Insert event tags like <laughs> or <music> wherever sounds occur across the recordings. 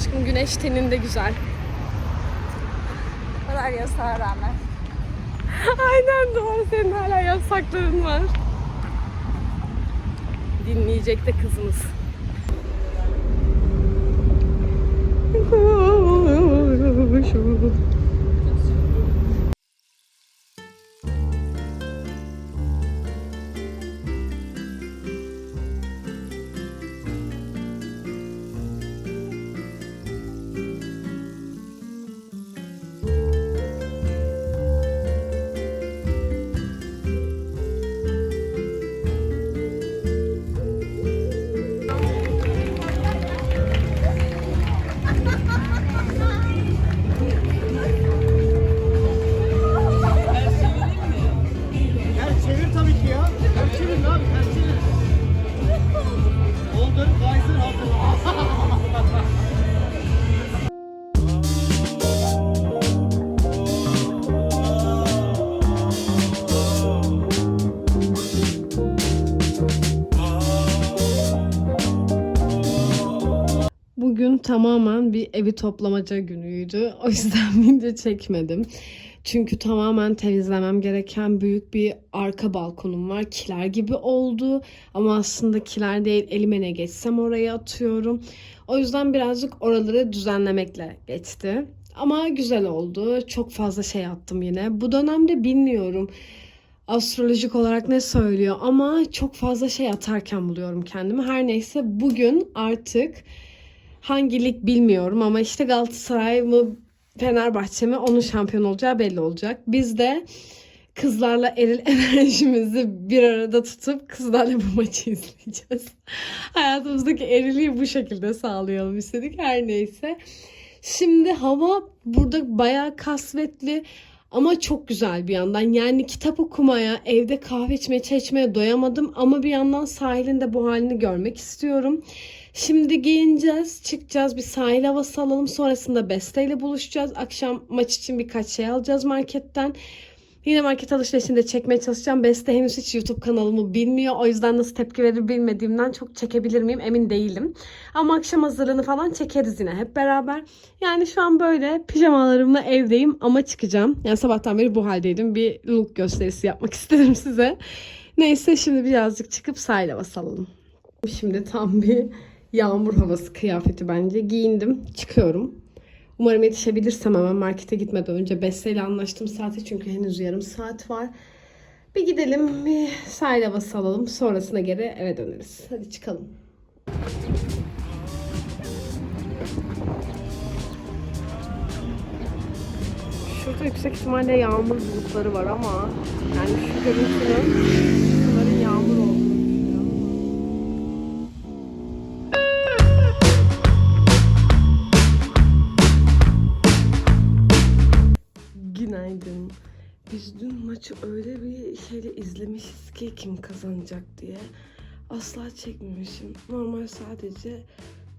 aşkım. Güneş teninde güzel. Bu kadar yasağa rağmen. Aynen doğru. Senin hala yasakların var. Dinleyecek de kızımız. Ters <laughs> tamamen bir evi toplamaca günüydü. O yüzden <laughs> video çekmedim. Çünkü tamamen temizlemem gereken büyük bir arka balkonum var. Kiler gibi oldu. Ama aslında kiler değil. Elime ne geçsem oraya atıyorum. O yüzden birazcık oraları düzenlemekle geçti. Ama güzel oldu. Çok fazla şey attım yine. Bu dönemde bilmiyorum astrolojik olarak ne söylüyor ama çok fazla şey atarken buluyorum kendimi. Her neyse bugün artık hangi lig bilmiyorum ama işte Galatasaray mı Fenerbahçe mi onun şampiyon olacağı belli olacak. Biz de kızlarla eril <laughs> enerjimizi bir arada tutup kızlarla bu maçı izleyeceğiz. <laughs> Hayatımızdaki eriliği bu şekilde sağlayalım istedik. Her neyse. Şimdi hava burada bayağı kasvetli ama çok güzel bir yandan. Yani kitap okumaya, evde kahve içmeye, çay içmeye doyamadım ama bir yandan sahilin de bu halini görmek istiyorum. Şimdi giyineceğiz, çıkacağız, bir sahil havası alalım. Sonrasında Beste ile buluşacağız. Akşam maç için birkaç şey alacağız marketten. Yine market alışverişinde çekmeye çalışacağım. Beste henüz hiç YouTube kanalımı bilmiyor. O yüzden nasıl tepki verir bilmediğimden çok çekebilir miyim emin değilim. Ama akşam hazırlığını falan çekeriz yine hep beraber. Yani şu an böyle pijamalarımla evdeyim ama çıkacağım. Yani sabahtan beri bu haldeydim. Bir look gösterisi yapmak <laughs> istedim size. Neyse şimdi birazcık çıkıp sahil havası alalım. Şimdi tam bir yağmur havası kıyafeti bence. Giyindim, çıkıyorum. Umarım yetişebilirsem hemen markete gitmeden önce Beste anlaştım saati çünkü henüz yarım saat var. Bir gidelim, bir sahil havası alalım. Sonrasında geri eve döneriz. Hadi çıkalım. Şurada yüksek ihtimalle yağmur bulutları var ama yani şu görüntünün maçı öyle bir şeyle izlemişiz ki kim kazanacak diye. Asla çekmemişim. Normal sadece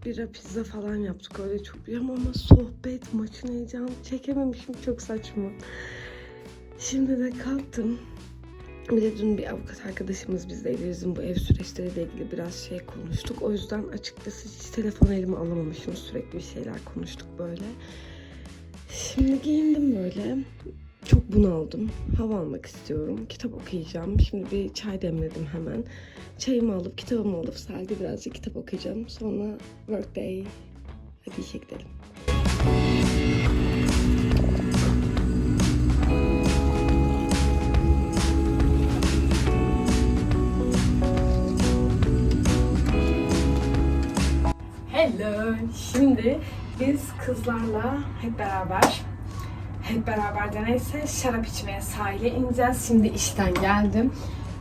bira pizza falan yaptık öyle çok bir ama sohbet maçın heyecanı çekememişim çok saçma. Şimdi de kalktım. Bir de dün bir avukat arkadaşımız bizdeydi. Bizim bu ev süreçleriyle ilgili biraz şey konuştuk. O yüzden açıkçası hiç telefon elime alamamışım. Sürekli bir şeyler konuştuk böyle. Şimdi giyindim böyle. Bunaldım. Hava almak istiyorum. Kitap okuyacağım. Şimdi bir çay demledim hemen. Çayımı alıp kitabımı alıp sahilde birazcık kitap okuyacağım. Sonra workday. Hadi işe gidelim. Hello. Şimdi biz kızlarla hep beraber hep beraber de şarap içmeye sahile ineceğiz. Şimdi işten geldim.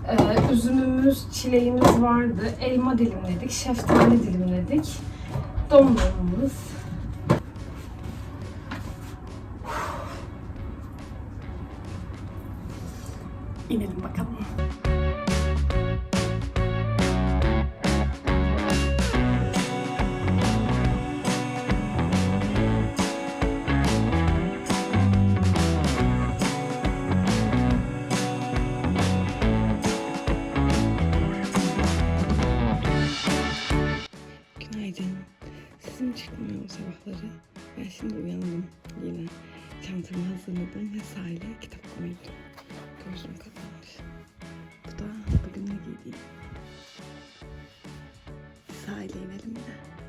Ee, üzümümüz, çileğimiz vardı. Elma dilimledik, şeftali dilimledik. Dondurmamız. İnelim bakalım. Çantamı hazırladım ve sahile kitap koydum. Gözüm kapanmış. Bu da bugün ne giydiğim. Sahile inelim de.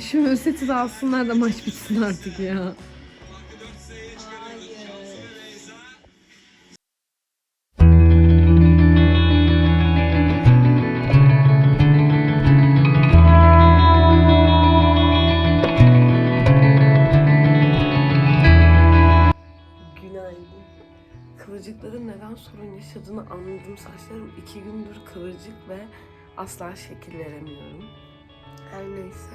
Şu Möset'i de alsınlar da maç bitsin artık ya. Kıvırcıkların neden sorun yaşadığını anladım. Saçlarım iki gündür kıvırcık ve asla şekil veremiyorum. Her neyse.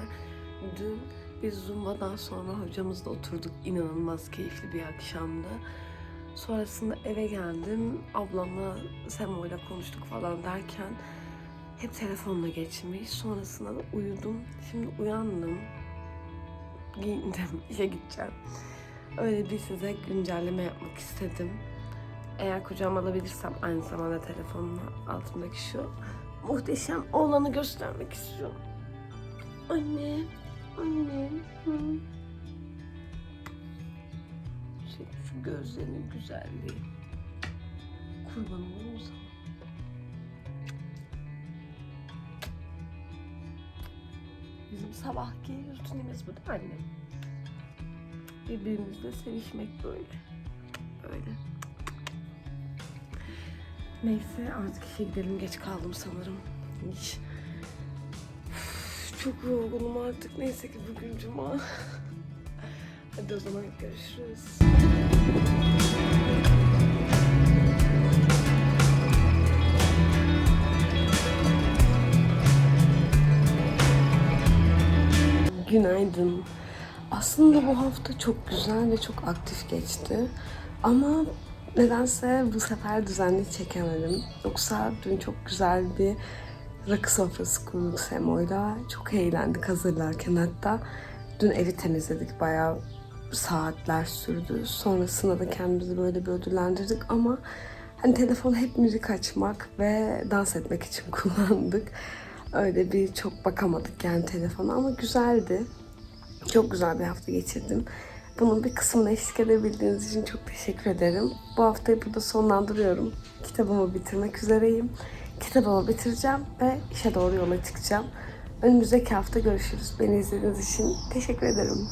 Dün biz Zumba'dan sonra hocamızla oturduk. İnanılmaz keyifli bir akşamdı. Sonrasında eve geldim. Ablamla Semo'yla konuştuk falan derken hep telefonla geçmiş. Sonrasında da uyudum. Şimdi uyandım. Giyindim. <laughs> işe gideceğim. Öyle bir size güncelleme yapmak istedim. Eğer kucağıma alabilirsem aynı zamanda telefonla altımdaki şu muhteşem oğlanı göstermek istiyorum. Anne, anne. Hı. Şu gözlerinin güzelliği. Kurban olurum sana. Bizim sabahki rutinimiz bu değil mi anne? Birbirimizle sevişmek böyle. Böyle. Neyse artık işe gidelim. Geç kaldım sanırım. Hiç. Çok yorgunum artık. Neyse ki bugün cuma. <laughs> Hadi o zaman görüşürüz. Günaydın. Aslında bu hafta çok güzel ve çok aktif geçti. Ama nedense bu sefer düzenli çekemedim. Yoksa dün çok güzel bir rakı sofrası kurduk Semo'yla. Çok eğlendik hazırlarken hatta. Dün evi temizledik bayağı saatler sürdü. Sonrasında da kendimizi böyle bir ödüllendirdik ama hani telefon hep müzik açmak ve dans etmek için <laughs> kullandık. Öyle bir çok bakamadık yani telefona ama güzeldi. Çok güzel bir hafta geçirdim. Bunun bir kısmına eşlik edebildiğiniz için çok teşekkür ederim. Bu haftayı burada sonlandırıyorum. Kitabımı bitirmek üzereyim. Kitabımı bitireceğim ve işe doğru yola çıkacağım. Önümüzdeki hafta görüşürüz. Beni izlediğiniz için teşekkür ederim.